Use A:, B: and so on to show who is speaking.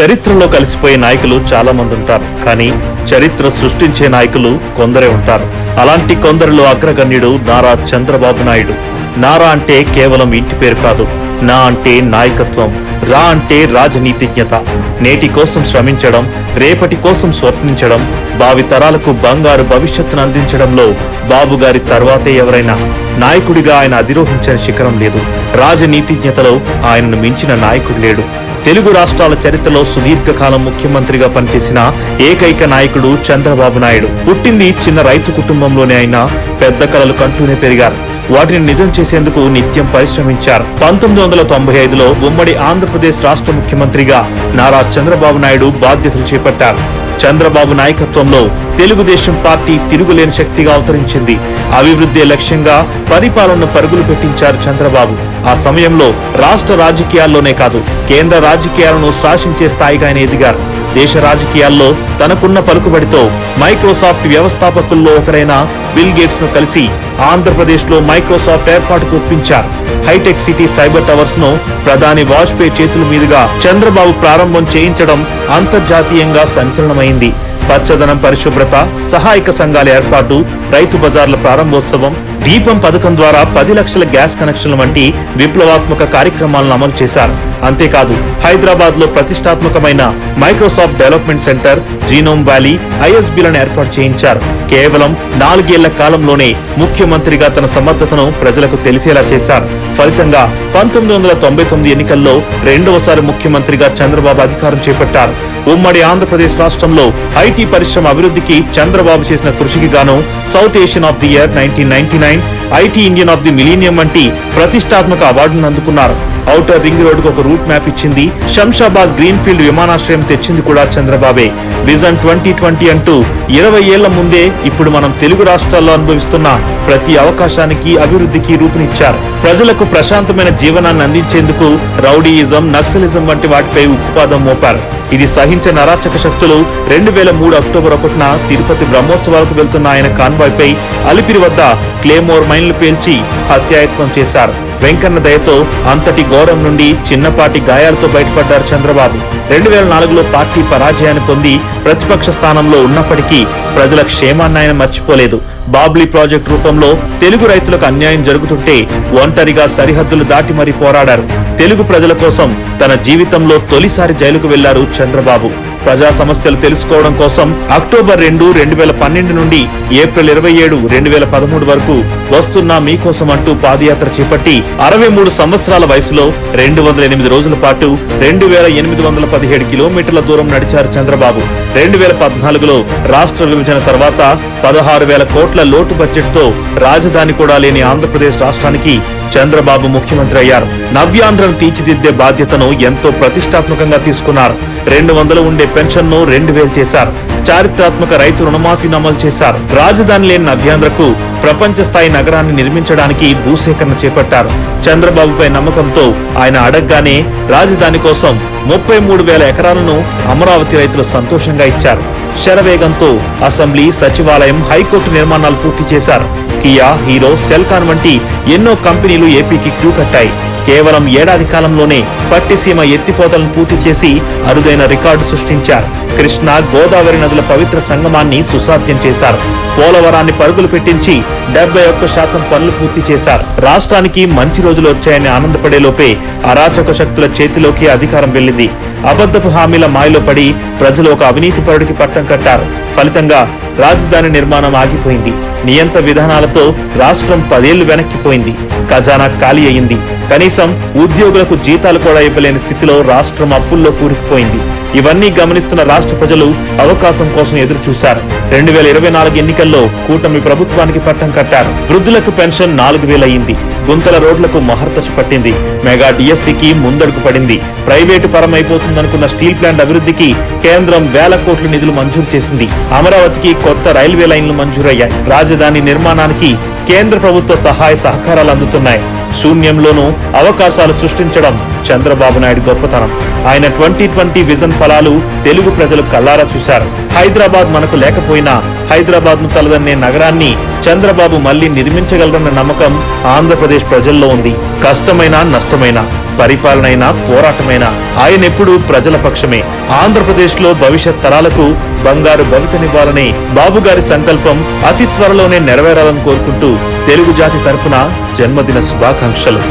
A: చరిత్రలో కలిసిపోయే నాయకులు చాలా మంది ఉంటారు. కానీ చరిత్ర సృష్టించే నాయకులు కొందరే ఉంటారు. అలాంటి కొందరిలో అగ్రగణ్యుడు నారా చంద్రబాబు నాయుడు. నారా అంటే కేవలం ఇంటి పేరు కాదు. నా అంటే నాయకత్వం. రా అంటే రాజనీతిజ్ఞత. నేటి కోసం శ్రమించడం రేపటి కోసం స్వప్నించడం భావి తరాలకు బంగారు భవిష్యత్తును అందించడంలో బాబు గారి తర్వాతే ఎవరైనా. నాయకుడిగా ఆయన అధిరోహించిన శిఖరం లేదు. రాజనీతిజ్ఞతలో ఆయనను మించిన నాయకుడు లేడు. తెలుగు రాష్ట్రాల చరిత్రలో సుదీర్ఘకాలం ముఖ్యమంత్రిగా పనిచేసిన ఏకైక నాయకుడు చంద్రబాబు నాయుడు. పుట్టింది చిన్న రైతు కుటుంబంలోనే అయినా పెద్ద కళలు కంటూనే పెరిగారు. వాటిని నిజం చేసేందుకు నిత్యం పరిశ్రమించారు. పంతొమ్మిది వందల తొంభై ఐదులో ఉమ్మడి ఆంధ్రప్రదేశ్ రాష్ట్ర ముఖ్యమంత్రిగా నారా చంద్రబాబు నాయుడు బాధ్యతలు చేపట్టారు. చంద్రబాబు నాయకత్వంలో తెలుగుదేశం పార్టీ తిరుగులేని శక్తిగా అవతరించింది. అభివృద్ధి లక్ష్యంగా పరిపాలనను పరుగులు పెట్టించారు చంద్రబాబు. ఆ సమయంలో రాష్ట్ర రాజకీయాల్లోనే కాదు కేంద్ర రాజకీయాలను శాసించే స్థాయిగా ఆయన ఎదిగారు. దేశ రాజకీయాల్లో తనకున్న పలుకుబడితో మైక్రోసాఫ్ట్ వ్యవస్థాపకుల్లో ఒకరైన బిల్ గేట్స్ను కలిసి ఆంధ్రప్రదేశ్లో మైక్రోసాఫ్ట్ ఏర్పాటుకు ఒప్పించారు. హైటెక్ సిటీ సైబర్ టవర్స్ను ప్రధాని వాజ్పేయి చేతుల మీదుగా చంద్రబాబు ప్రారంభం చేయించడం అంతర్జాతీయంగా సంచలనమైంది. పచ్చదనం పరిశుభ్రత సహాయక సంఘాల ఏర్పాటు రైతు బజార్ల ప్రారంభోత్సవం దీపం పథకం ద్వారా పది లక్షల గ్యాస్ కనెక్షన్ల వంటి విప్లవాత్మక కార్యక్రమాలను అమలు చేశారు. అంతేకాదు హైదరాబాద్లో ప్రతిష్టాత్మకమైన Microsoft development centre Genome Valley ఐఎస్బీలను ఏర్పాటు చేయించారు. కేవలం నాలుగేళ్ళ కాలంలోనే ముఖ్యమంత్రిగా తన సమర్థతను ప్రజలకు తెలిసేలా చేశారు. ఫలితంగా పంతొమ్మిది వందల తొంభై తొమ్మిది ఎన్నికల్లో రెండవసారి ముఖ్యమంత్రిగా చంద్రబాబు అధికారం చేపట్టారు. ఉమ్మడి ఆంధ్రప్రదేశ్ రాష్ట్రంలో ఐటీ పరిశ్రమ అభివృద్ధికి చంద్రబాబు చేసిన కృషికి గాను South Asian of the year nineteen ninety nine IT Indian of the millennium వంటి ప్రతిష్టాత్మక అవార్డులను అందుకున్నారు. ఔటర్ రింగ్ రోడ్డుకు ఒక రూట్ మ్యాప్ ఇచ్చింది. శంషాబాద్ గ్రీన్ఫీల్డ్ విమానాశ్రయం తెచ్చింది కూడా చంద్రబాబే. విజన్ ట్వంటీ ట్వంటీ అంటూ ఇరవై ఏళ్ళ ముందే ఇప్పుడు మనం తెలుగు రాష్ట్రాల్లో అనుభవిస్తున్న ప్రతి అవకాశానికి అభివృద్ధికి రూపునిచ్చారు. ప్రజలకు ప్రశాంతమైన జీవనాన్ని అందించేందుకు రౌడీయిజం నక్సలిజం వంటి వాటిపై ఉక్కుపాదం మోపారు. ఇది సహించని అరాచక శక్తులు రెండు వేల మూడు అక్టోబర్ ఒకటిన తిరుపతి బ్రహ్మోత్సవాలకు వెళ్తున్న ఆయన కాన్వాయ్పై అలిపిరి వద్ద క్లేమోర్ మైన్లు పేల్చి హత్యాయత్నం చేశారు. వెంకన్న దయతో అంతటి ఘోరం నుండి చిన్నపాటి గాయాలతో బయటపడ్డారు చంద్రబాబు. రెండు వేల నాలుగులో పార్టీ పరాజయాన్ని పొంది ప్రతిపక్ష స్థానంలో ఉన్నప్పటికీ ప్రజల క్షేమాన్ని ఆయన మర్చిపోలేదు. బాబ్లీ ప్రాజెక్ట్ రూపంలో తెలుగు రైతులకు అన్యాయం జరుగుతుంటే ఒంటరిగా సరిహద్దులు దాటి మరీ పోరాడారు. తెలుగు ప్రజల కోసం తన జీవితంలో తొలిసారి జైలుకు వెళ్ళారు చంద్రబాబు. ప్రజా సమస్యలు తెలుసుకోవడం కోసం అక్టోబర్ రెండు రెండు వేల పన్నెండు నుండి ఏప్రిల్ ఇరవై ఏడు రెండు వేల పదమూడు వరకు వస్తున్నా మీకోసం అంటూ పాదయాత్ర చేపట్టి అరవై మూడు సంవత్సరాల వయసులో రెండు వందల ఎనిమిది రోజుల పాటు రెండు వేల ఎనిమిది వందల పదిహేడు కిలోమీటర్ల దూరం నడిచారు చంద్రబాబు. రెండు వేల పద్నాలుగులో రాష్ట్ర విభజన తర్వాత పదహారు వేల కోట్ల లోటు బడ్జెట్తో రాజధాని కూడా లేని ఆంధ్రప్రదేశ్ రాష్ట్రానికి చంద్రబాబు ముఖ్యమంత్రి అయ్యారు. నవ్యాంధ్రను తీర్చిదిద్దే బాధ్యతను ఎంతో ప్రతిష్టాత్మకంగా తీసుకున్నారు. రెండు వందలు ఉండే పెన్షన్ను రెండు వేలు చేశారు. చారిత్రాత్మక రైతు రుణమాఫీని అమలు చేశారు. రాజధాని లేని నవ్యాంధ్రకు ప్రపంచ స్థాయి నగరాన్ని నిర్మించడానికి భూసేకరణ చేపట్టారు. చంద్రబాబుపై నమ్మకంతో ఆయన అడగ్గానే రాజధాని కోసం ముప్పై మూడు వేల ఎకరాలను అమరావతి రైతులు సంతోషంగా ఇచ్చారు. శరవేగంతో అసెంబ్లీ సచివాలయం హైకోర్టు నిర్మాణాలు పూర్తి చేశారు. కియా హీరో సెల్కాన్ వంటి ఎన్నో కంపెనీలు ఏపీకి క్యూ కట్టాయి. కేవలం ఏడాది కాలంలోనే పట్టిసీమ ఎత్తిపోతలను పూర్తి చేసి అరుదైన రికార్డు సృష్టించారు. కృష్ణా గోదావరి నదుల పవిత్ర సంగమాన్ని సుసాధ్యం చేశారు. పోలవరాన్ని పరుగులు పెట్టించి డెబ్బై ఒక్క శాతం పనులు పూర్తి చేశారు. రాష్ట్రానికి మంచి రోజులు వచ్చాయని ఆనందపడే లోపే అరాచక శక్తుల చేతిలోకి అధికారం వెళ్ళింది. అబద్ధపు హామీల మాయలో పడి ప్రజలు ఒక అవినీతి పరుడికి పట్టం కట్టారు. ఫలితంగా రాజధాని నిర్మాణం ఆగిపోయింది. నియంత విధానాలతో రాష్ట్రం పదేళ్ళు వెనక్కిపోయింది ఖజానా ఖాళీ అయింది. కనీసం ఉద్యోగులకు జీతాలు కూడా ఇవ్వలేని స్థితిలో రాష్ట్రం అప్పుల్లో కూరుకుపోయింది. ఇవన్నీ గమనిస్తున్న రాష్ట్ర ప్రజలు అవకాశం కోసం ఎదురు చూశారు రెండు వేల ఇరవై నాలుగు ఎన్నికల్లో కూటమి ప్రభుత్వానికి పట్టం కట్టారు. వృద్ధులకు పెన్షన్ నాలుగు వేలయ్యింది గుంతల రోడ్లకు మహర్దశ పట్టింది. మెగా డిఎస్సికి ముందడుగు పడింది. ప్రైవేటు పరమైపోతుందనుకున్న స్టీల్ ప్లాంట్ అభివృద్ధికి కేంద్రం వేల కోట్ల నిధులు మంజూరు చేసింది. అమరావతికి కొత్త రైల్వే లైన్లు మంజూరయ్యాయి. రాజధాని నిర్మాణానికి కేంద్ర ప్రభుత్వ సహాయ సహకారాలు అందుతున్నాయి. శూన్యంలోనూ అవకాశాలు సృష్టించడం చంద్రబాబు నాయుడు గొప్పతనం. ఆయన ట్వంటీ ట్వంటీ విజన్ ఫలాలు తెలుగు ప్రజలు కల్లారా చూశారు. హైదరాబాద్ మనకు లేకపోయినా హైదరాబాద్ను తలదన్నే నగరాన్ని చంద్రబాబు మళ్ళీ నిర్మించగలరన్న నమ్మకం ఆంధ్రప్రదేశ్ ప్రజల్లో ఉంది. కష్టమైనా నష్టమైనా పరిపాలనైనా పోరాటమైనా ఆయన ఎప్పుడు ప్రజల పక్షమే. ఆంధ్రప్రదేశ్లో భవిష్యత్ తరాలకు బంగారు భవితనివ్వాలని బాబు గారి సంకల్పం అతి త్వరలోనే నెరవేరాలని కోరుకుంటూ తెలుగు జాతి తరపున జన్మదిన శుభాకాంక్షలు.